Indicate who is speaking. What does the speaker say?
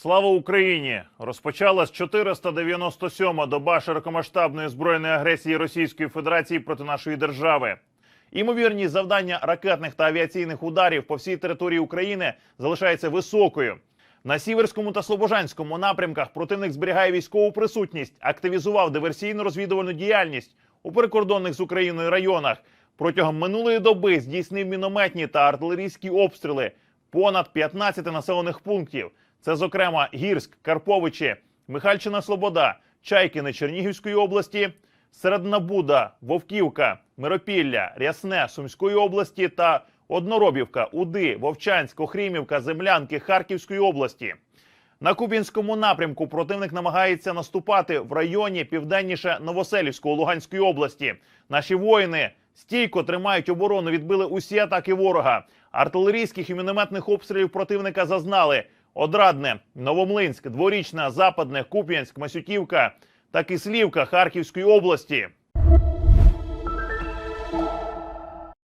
Speaker 1: Слава Україні! Розпочалась 497-ма доба широкомасштабної збройної агресії Російської Федерації проти нашої держави. Імовірність завдання ракетних та авіаційних ударів по всій території України залишається високою. На сіверському та слобожанському напрямках противник зберігає військову присутність, активізував диверсійно-розвідувальну діяльність у прикордонних з Україною районах. Протягом минулої доби здійснив мінометні та артилерійські обстріли понад 15 населених пунктів. Це, зокрема, Гірськ, Карповичі, Михальчина Слобода, Чайкини Чернігівської області, Середнабуда, Вовківка, Миропілля, Рясне Сумської області та Одноробівка, Уди, Вовчанськ, Охрімівка, Землянки Харківської області. На Кубінському напрямку противник намагається наступати в районі південніше Новоселівського Луганської області. Наші воїни стійко тримають оборону, відбили усі атаки ворога. Артилерійських і мінометних обстрілів противника зазнали Одрадне, Новомлинськ, Дворічна, Западне, Куп'янськ, Масютівка та Кислівка Харківської області.